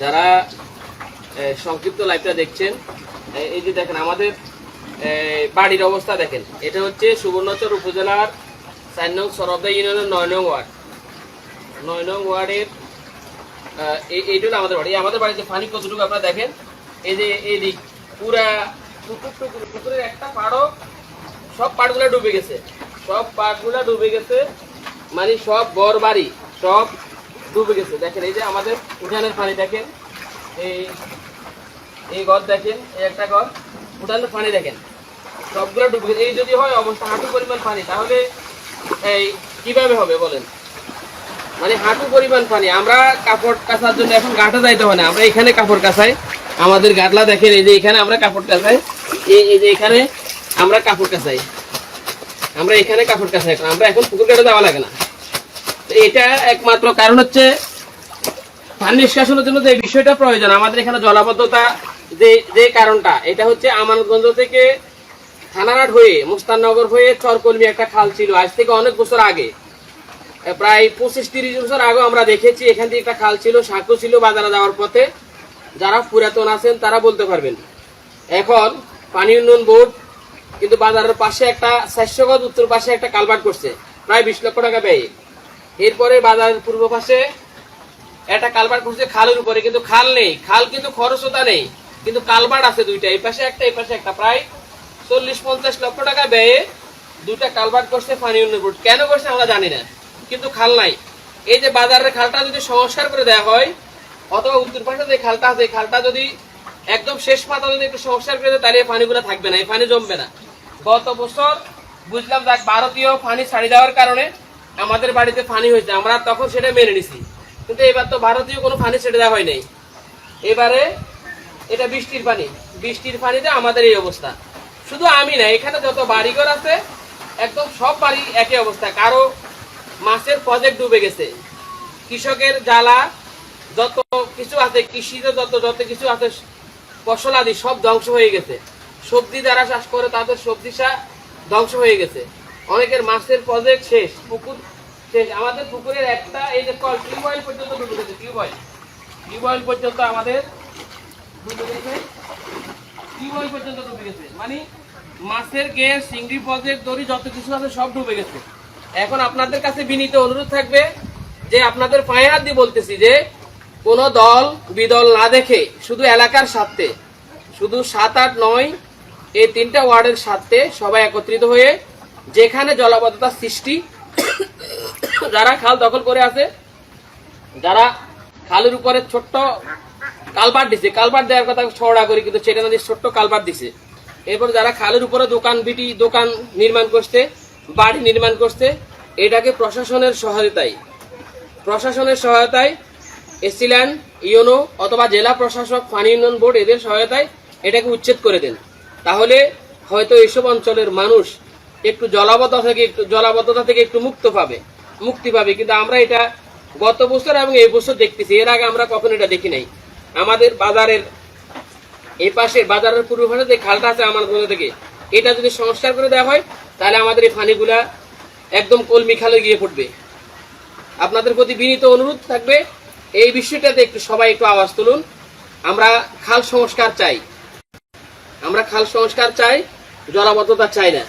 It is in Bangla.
যারা সংক্ষিপ্ত লাইভটা দেখছেন এই যে দেখেন আমাদের বাড়ির অবস্থা দেখেন। এটা হচ্ছে সুবর্ণচর উপজেলার চার নং সরবদা ইউনিয়নের নয় নং ওয়ার্ড। নয় নং ওয়ার্ডের এইটা হলো আমাদের বাড়ি। আমাদের বাড়িতে পানি কতটুকু আপনারা দেখেন, এই যে, এই দিক, পুরা পুকুরের একটা পাড়ও, সব পাড়গুলো ডুবে গেছে। সব পাড়গুলো ডুবে গেছে মানে সব বর বাড়ি, সব ডুবে গেছে। দেখেন, এই যে আমাদের উঠানের পানি, দেখেন, এই এই ঘর দেখেন, এই একটা ঘর, উঠানের পানি দেখেন, সবগুলো ডুবে গেছে। এই যদি হয় অবস্থা হাঁটু পরিমাণ পানি, তাহলে এই কীভাবে হবে বলেন? মানে হাঁটু পরিমাণ পানি, আমরা কাপড় কাচার জন্য এখন গাঁটা যাইতে হয় না, আমরা এখানে কাপড় কাচাই, আমাদের গাটলা দেখেন, এই যে এখানে আমরা কাপড় কাচাই, এই এই যে এখানে আমরা কাপড় কাচাই, আমরা এখানে কাপড় কাচাই, আমরা এখন পুকুর কাটে যাওয়া লাগে না। এটা একমাত্র কারণ হচ্ছে পানি নিষ্কাশনের জন্য যে বিষয়টা প্রয়োজন, আমাদের এখানে জলাবদ্ধতা যে যে কারণটা, এটা হচ্ছে আমানগঞ্জ থেকে থানারাট হয়ে মুস্তাননগর হয়ে চরকলমি একটা খাল ছিল, আজ থেকে অনেক বছর আগে। প্রায় পঁচিশ তিরিশ বছর আগে আমরা দেখেছি এখান থেকে একটা খাল ছিল, সাঁকো ছিল বাজারে যাওয়ার পথে। যারা পুরাতন আছেন তারা বলতে পারবেন। এখন পানি উন্নয়ন বোর্ড কিন্তু বাজারের পাশে একটা গজ উত্তর পাশে একটা কালভার্ট করছে, প্রায় বিশ লক্ষ টাকা ব্যয়। এরপরে বাজারের পূর্ব পাশে একটা কালভার্ট করছে খালের উপরে, কিন্তু খাল নেই। খাল কিন্তু খরচতা নেই, কিন্তু কালভার্ট আছে দুইটা, এই পাশে একটা, এই পাশে একটা। প্রায় চল্লিশ, পঞ্চাশ লক্ষ টাকা ব্যয়ে দুটা কালভার্ট করছে পানি উন্নয়ন বোর্ড। কেন করছে আমরা জানি না, কিন্তু খাল নাই। এই যে বাজারের খালটা যদি সংস্কার করে দেওয়া হয়, অথবা উত্তর পাশে যে খালটা আছে খালটা যদি একদম শেষ মাথা যদি একটু সংস্কার করে দেয়, তাহলে এই পানিগুলো থাকবে না, এই পানি জমবে না। গত বছর বুঝলাম দেখ ভারতীয় পানি ছাড়ি দেওয়ার কারণে আমাদের বাড়িতে পানি হয়েছে, আমরা তখন সেটা মেনে নিছি। কিন্তু এবার তো ভারতীয় কোনো পানি ছেড়ে দেওয়া হয় নাই এবারে এটা বৃষ্টির পানি। বৃষ্টির পানিতে আমাদের এই অবস্থা। শুধু আমি না, এখানে যত বাড়িঘর আছে, একদম সব বাড়ি একই অবস্থা। কারও মাছের প্রজেক্ট ডুবে গেছে। কৃষকের জ্বালা, যত কিছু আছে, কৃষিতে যত যত কিছু আছে, ফসল আদি সব ধ্বংস হয়ে গেছে। সবজি যারা চাষ করে, তাদের সবজি ধ্বংস হয়ে গেছে। অনেকের মাছের প্রজেক্ট শেষ, পুকুর আমাদের পুকুরের একটা, এই যে কল টিউবওয়েল পর্যন্ত ডুবে গেছে টিউবওয়েল টিউবওয়েল পর্যন্ত আমাদের ডুবে গেছে। টিউবওয়েল পর্যন্ত ডুবে গেছে। মানে মাছের গ্যাস, চিংড়ি প্রজেক্ট দড়ি, যত কিছু আছে সব ডুবে গেছে। এখন আপনাদের কাছে বিনীত অনুরোধ থাকবে যে আপনাদের পায়ে হাত দিয়ে বলতেছি যে, কোন দল, বিদল না দেখে, শুধু এলাকার স্বার্থে, শুধু সাত আট নয়, এই তিনটা ওয়ার্ডের স্বার্থে সবাই একত্রিত হয়ে যেখানে জলাবদ্ধতার সৃষ্টি যারা খাল দখল করে আছে, যারা খালের উপরে ছোট্ট কালবার দিছে কালবার দেওয়ার কথা ছড়া করি, কিন্তু সেটা নদীর ছোট্ট কালবার দিছে। এরপর যারা খালের উপরে দোকান বিটি, দোকান নির্মাণ করছে, বাড়ি নির্মাণ করছে, এটাকে প্রশাসনের সহায়তায় প্রশাসনের সহায়তায় এসিল্যান্ড, ইউনো অথবা জেলা প্রশাসক পানি উন্নয়ন বোর্ড এদের সহায়তায় এটাকে উচ্ছেদ করে দেন। তাহলে হয়তো এইসব অঞ্চলের মানুষ একটু জলাবদ্ধতা থেকে একটু জলাবদ্ধতা থেকে একটু মুক্ত পাবে। মুক্তি পাবে, কিন্তু আমরা এটা গত বছর এবং এই বছর দেখতেছি। এর আগে আমরা কখনো এটা দেখি নাই। আমাদের বাজারের এই পাশে, বাজারের পূর্ব পাশে যে খালটা আছে আমার গঞ্জ থেকে, এটা যদি সংস্কার করে দেওয়া হয়, তাহলে আমাদের এই পানিগুলা একদম কলমি খালে গিয়ে পড়বে। আপনাদের প্রতি বিনীত অনুরোধ থাকবে, এই বিষয়টাতে একটু সবাই একটু আওয়াজ তুলুন। আমরা খাল সংস্কার চাই। আমরা খাল সংস্কার চাই, জলাবদ্ধতা চাই না।